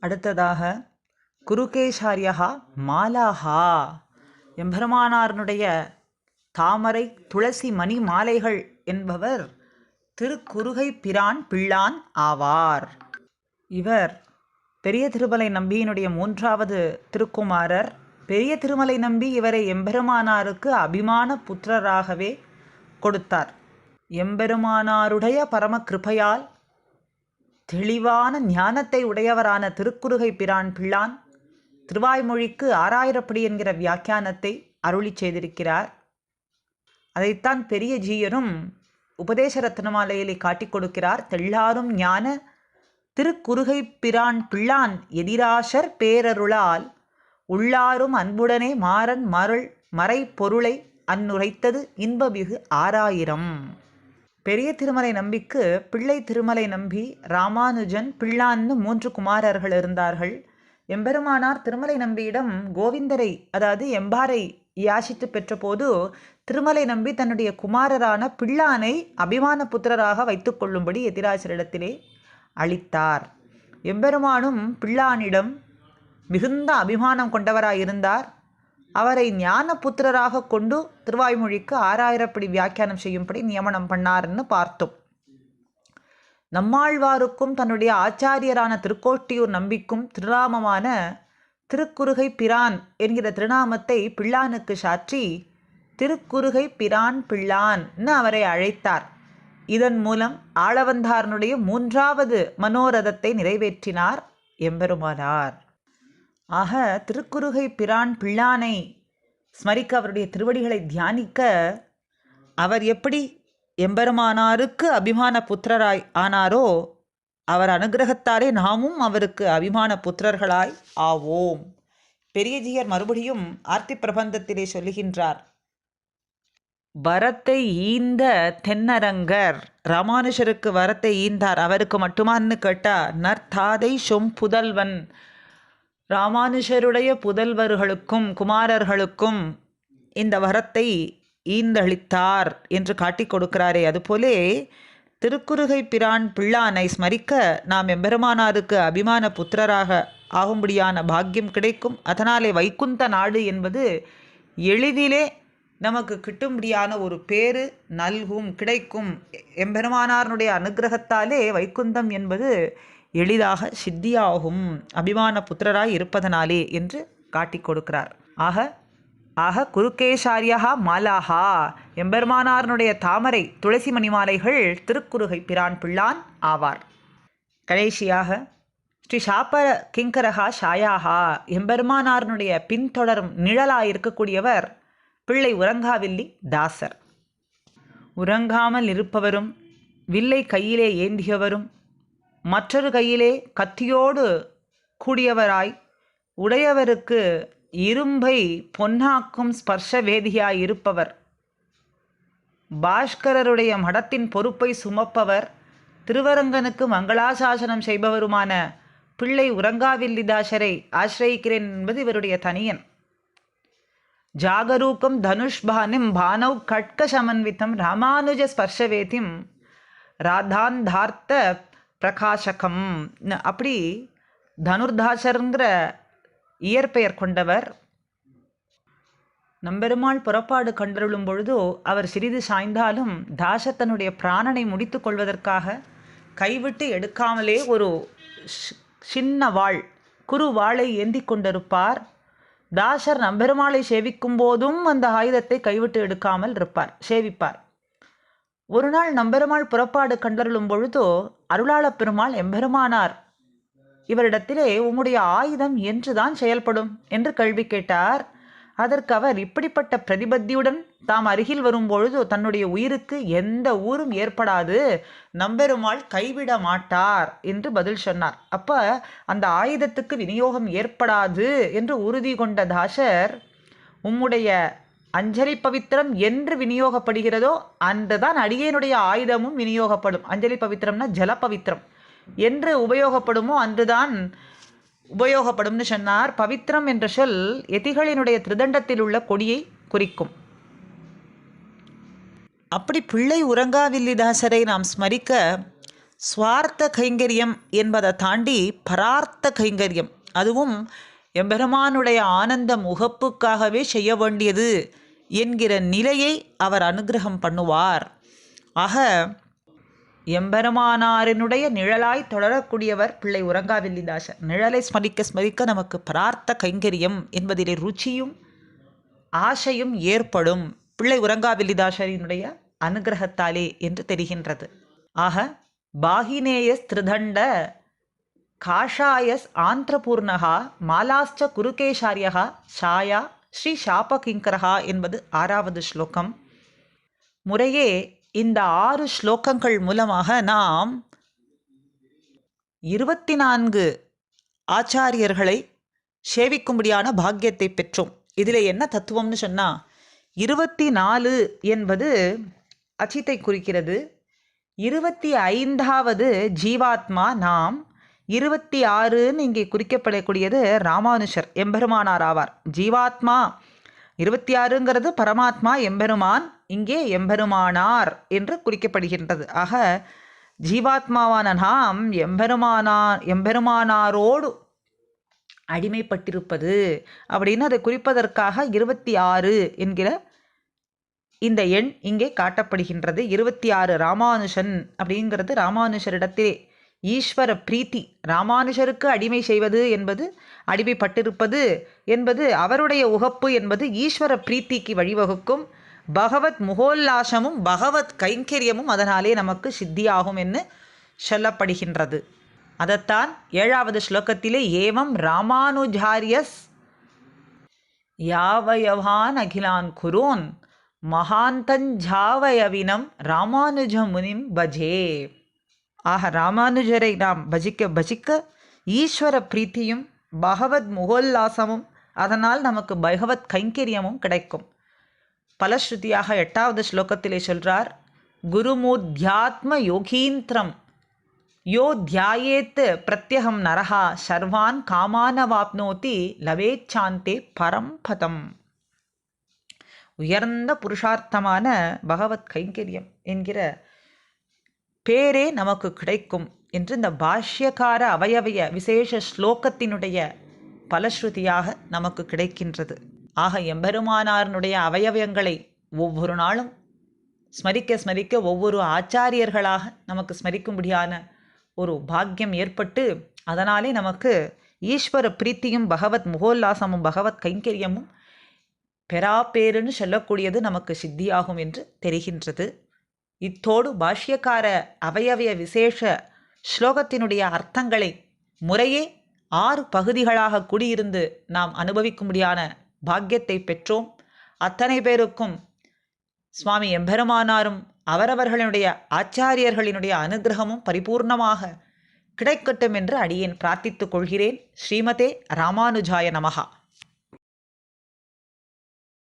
அடுத்ததாக குருகேசாரியகா மாலாஹா. எம்பெருமானாரனுடைய தாமரை துளசி மணி மாலைகள் என்பவர் திருக்குறுகை பிரான் பிள்ளான் ஆவார். இவர் பெரிய திருமலை நம்பியினுடைய மூன்றாவது திருக்குமாரர். பெரிய திருமலை நம்பி இவரை எம்பெருமானாருக்கு அபிமான புத்திரராகவே கொடுத்தார். எம்பெருமானாருடைய பரம கிருபையால் தெளிவான ஞானத்தை உடையவரான திருக்குறுகை பிரான் பிள்ளான் திருவாய்மொழிக்கு ஆறாயிரப்படி என்கிற வியாக்கியானத்தை அருளி செய்திருக்கிறார். அதைத்தான் பெரிய ஜீயரும் உபதேச ரத்னமாலையிலே காட்டிக் கொடுக்கிறார். தெள்ளாரும் ஞான திருக்குறுகை பிரான் பிள்ளான் எதிராசர் பேரருளால் உள்ளாரும் அன்புடனே மாறன் மருள் மறை பொருளை அன்னுரைத்தது இன்பமிகு ஆறாயிரம். பெரிய திருமலை நம்பிக்கு பிள்ளை திருமலை நம்பி ராமானுஜன் பிள்ளான்னு மூன்று குமாரர்கள் இருந்தார்கள். எம்பெருமானார் திருமலை நம்பியிடம் கோவிந்தரை அதாவது எம்பாரை யாசித்து பெற்றபோது திருமலை நம்பி தன்னுடைய குமாரரான பிள்ளானை அபிமான புத்திரராக வைத்துக்கொள்ளும்படி எதிராசரிடத்திலே அளித்தார். எம்பெருமானும் பிள்ளானிடம் மிகுந்த அபிமானம் கொண்டவராயிருந்தார். அவரை ஞான புத்திரராக கொண்டு திருவாய்மொழிக்கு ஆறாயிரப்படி வியாக்கியானம் செய்யும்படி நியமனம் பண்ணார்னு பார்த்தோம். நம்மாழ்வாருக்கும் தன்னுடைய ஆச்சாரியரான திருக்கோட்டியூர் நம்பிக்கும் திருநாமமான திருக்குறுகை பிரான் என்கிற திருநாமத்தை பிள்ளானுக்கு சாற்றி திருக்குறுகை பிரான் பிள்ளான்னு அவரை அழைத்தார். இதன் மூலம் ஆளவந்தாரனுடைய மூன்றாவது மனோரதத்தை நிறைவேற்றினார் எம்பெருமானார். ஆக திருக்குறுகை பிரான் பிள்ளானை ஸ்மரிக்க அவருடைய திருவடிகளை தியானிக்க அவர் எப்படி எம்பெருமானாருக்கு அபிமான புத்திரராய் ஆனாரோ அவர் அனுகிரகத்தாரே நாமும் அவருக்கு அபிமான புத்திரர்களாய் ஆவோம். பெரியஜியர் மறுபடியும் ஆர்த்தி பிரபந்தத்திலே சொல்லுகின்றார் வரத்தை ஈந்த தென்னரங்கர் ராமானுஷருக்கு வரத்தை ஈந்தார். அவருக்கு மட்டுமான்னு கேட்டா நற்தாதை சொம் புதல்வன் ராமானுஷருடைய புதல்வர்களுக்கும் குமாரர்களுக்கும் இந்த வரத்தை ஈந்தளித்தார் என்று காட்டிக் கொடுக்கிறாரே. அதுபோலே திருக்குறுகை பிரான் பிள்ளானை ஸ்மரிக்க நாம் எம்பெருமானாருக்கு அபிமான புத்திரராக ஆகும்படியான பாக்கியம் கிடைக்கும். அதனாலே வைகுந்த நாடு என்பது எளிதிலே நமக்கு கிட்டும்படியான ஒரு பேரு நல்கும் கிடைக்கும். எம்பெருமானாருடைய அனுகிரகத்தாலே வைகுந்தம் என்பது எளிதாக சித்தியாகும் அபிமான புத்திரராய் இருப்பதனாலே என்று காட்டிக் கொடுக்கிறார். ஆக ஆக குருக்கேசாரியா மாலாஹா எம்பெருமானாரனுடைய தாமரை துளசி மணிமாலைகள் திருக்குறுகை பிரான் பிள்ளான் ஆவார். கடைசியாக ஸ்ரீ சாப்பர கிங்கரகா ஷாயாஹா எம்பெருமானாரனுடைய பின்தொடரும் நிழலாயிருக்கக்கூடியவர் பிள்ளை உறங்காவில்லி தாசர். உறங்காமல் இருப்பவரும் வில்லை கையிலே ஏந்தியவரும் மற்றொரு கையிலே கத்தியோடு கூடியவராய் உடையவருக்கு இரும்பை பொன்னாக்கும் ஸ்பர்ஷ வேதியாய் இருப்பவர். பாஸ்கரருடைய மடத்தின் பொறுப்பை சுமப்பவர் திருவரங்கனுக்கு மங்களாசாசனம் செய்பவருமான பிள்ளை உறங்காவில்லிதாசரை ஆசிரயிக்கிறேன் என்பது இவருடைய தனியன். ஜாகரூகம் தனுஷ்பானிம் பானவ் கட்க சமன்வித்தம் ராமானுஜ ஸ்பர்ஷவேதிம் ராதாந்தார்த்த பிரகாசகம். அப்படி தனுர்தாசருங்கிற இயற்பெயர் கொண்டவர் நம்பெருமாள் புறப்பாடு கண்டருளும் பொழுதோ அவர் சிறிது சாய்ந்தாலும் தாசர் தன்னுடைய பிராணனை முடித்து கொள்வதற்காக கைவிட்டு எடுக்காமலே ஒரு சின்ன வாள் குறு வாளை ஏந்தி கொண்டிருப்பார். தாசர் நம்பெருமாளை சேவிக்கும் போதும் அந்த ஆயுதத்தை கைவிட்டு எடுக்காமல் இருப்பார் சேவிப்பார். ஒரு நாள் நம்பெருமாள் புறப்பாடு கண்டருளும் பொழுதோ அருளாளப் பெருமாள் எம்பெருமானார் இவரிடத்திலே உம்முடைய ஆயுதம் என்றுதான் செயல்படும் என்று கேள்வி கேட்டார். அதற்கு அவர் இப்படிப்பட்ட பிரதிபத்தியுடன் தாம் அருகில் வரும்பொழுது தன்னுடைய உயிருக்கு எந்த ஊரும் ஏற்படாது நம்பெருமாள் கைவிட மாட்டார் என்று பதில் சொன்னார். அப்ப அந்த ஆயுதத்துக்கு விநியோகம் ஏற்படாது என்று உறுதி கொண்ட தாசர் உம்முடைய அஞ்சலி பவித்திரம் என்று விநியோகப்படுகிறதோ அன்றுதான் அடியேனுடைய ஆயுதமும் விநியோகப்படும். அஞ்சலி பவித்திரம்னா ஜல பவித்திரம். என்று உபயோகப்படுமோ அன்றுதான் உபயோகப்படும்னு சொன்னார். பவித்திரம் என்ற சொல் எதிகளினுடைய திருதண்டத்தில் உள்ள கொடியை குறிக்கும். அப்படி பிள்ளை உறங்காவில்லிதாசரை நாம் ஸ்மரிக்க சுவார்த்த கைங்கரியம் என்பதை தாண்டி பரார்த்த கைங்கரியம் அதுவும் எம்பெருமானுடைய ஆனந்த முகப்புக்காகவே செய்ய வேண்டியது. என்கிற நிலையை அவர் அனுகிரகம் பண்ணுவார். ஆக எம்பெருமானாரினுடைய நிழலாய் தொடரக்கூடியவர் பிள்ளை உறங்காவில்லிதாசர் நிழலை ஸ்மரிக்க ஸ்மரிக்க நமக்கு பிரார்த்த கைங்கரியம் என்பதிலே ருச்சியும் ஆசையும் ஏற்படும் பிள்ளை உறங்காவில்லிதாசரினுடைய அனுகிரகத்தாலே என்று தெரிகின்றது. ஆக பாகினேயஸ் திருதண்ட காஷாயஸ் ஆந்திரபூர்ணகா மாலாஸ்ட குருகேஷாரியகா ஷாயா ஸ்ரீ ஷாபகிங்கரஹா என்பது ஆறாவது ஸ்லோகம். முறையே இந்த ஆறு ஸ்லோகங்கள் மூலமாக நாம் இருபத்தி நான்கு ஆச்சாரியர்களை சேவிக்கும்படியான பாக்கியத்தை பெற்றோம். இதில் என்ன தத்துவம்னு சொன்னால் இருபத்தி நாலு என்பது அச்சித்தை குறிக்கிறது. இருபத்தி ஐந்தாவது ஜீவாத்மா நாம் இருபத்தி ஆறுன்னு இங்கே குறிக்கப்படக்கூடியது ராமானுஷர் எம்பெருமானார் ஆவார். ஜீவாத்மா இருபத்தி ஆறுங்கிறது பரமாத்மா எம்பெருமான் இங்கே எம்பெருமானார் என்று குறிக்கப்படுகின்றது. ஆக ஜீவாத்மாவான நாம் எம்பெருமானா எம்பெருமானாரோடு அடிமைப்பட்டிருப்பது அப்படின்னு அதை குறிப்பதற்காக இருபத்தி ஆறு என்கிற இந்த எண் இங்கே காட்டப்படுகின்றது. இருபத்தி ஆறு ராமானுஷன் அப்படிங்கிறது ராமானுஷரிடத்திலே ஈஸ்வர பிரீத்தி ராமானுஷருக்கு அடிமை செய்வது என்பது அடிமைப்பட்டிருப்பது என்பது அவருடைய உகப்பு என்பது ஈஸ்வர பிரீத்திக்கு வழிவகுக்கும். பகவத் முகோல்லாசமும் பகவத் கைங்கரியமும் அதனாலே நமக்கு சித்தியாகும் என்று சொல்லப்படுகின்றது. அதைத்தான் ஏழாவது ஸ்லோகத்திலே ஏவம் ராமானுஜாரியஸ் யாவயவான் அகிலான் குரோன் மகாந்தஞ்சாவயவினம் ராமானுஜ முனிம் பஜே. ஆக ராமானுஜரை நாம் பஜிக்க பஜிக்க ஈஸ்வர பிரீத்தியும் பகவத் முகோல்லாசமும் அதனால் நமக்கு பகவத் கைங்கரியமும் கிடைக்கும். பலஸ்ருதியாக எட்டாவது ஸ்லோகத்திலே சொல்றார் குருமூர்த்தியாத்ம யோகீந்திரம் யோ தியாயேத்து பிரத்யகம் நரஹா சர்வான் காமானவாப்னோதி லவேச்சாந்தே பரம்பதம் உயர்ந்த புருஷார்த்தமான பகவத் கைங்கரியம் என்கிற பேரே நமக்கு கிடைக்கும் என்று இந்த பாஷ்யகார அவயவய விசேஷ ஸ்லோகத்தினுடைய பலஸ்ருதியாக நமக்கு கிடைக்கின்றது. ஆக எம்பெருமானாரனுடைய அவயவங்களை ஒவ்வொரு நாளும் ஸ்மரிக்க ஸ்மரிக்க ஒவ்வொரு ஆச்சாரியர்களாக நமக்கு ஸ்மரிக்கும்படியான ஒரு பாக்கியம் ஏற்பட்டு அதனாலே நமக்கு ஈஸ்வர பிரீத்தியும் பகவத் முகோல்லாசமும் பகவத் கைங்கரியமும் பெறாப்பேருன்னு சொல்லக்கூடியது நமக்கு சித்தியாகும் என்று தெரிகின்றது. இத்தோடு பாஷ்யக்கார அவயவய விசேஷ ஸ்லோகத்தினுடைய அர்த்தங்களை முறையே ஆறு பகுதிகளாக குடியிருந்து நாம் அனுபவிக்கும்படியான பாக்கியத்தை பெற்றோம். அத்தனை பேருக்கும் சுவாமி எம்பெருமானாரும் அவரவர்களுடைய ஆச்சாரியர்களினுடைய அனுகிரகமும் பரிபூர்ணமாக கிடைக்கட்டும் என்று அடியேன் பிரார்த்தித்துக் கொள்கிறேன். ஸ்ரீமதே ராமானுஜாய நமகா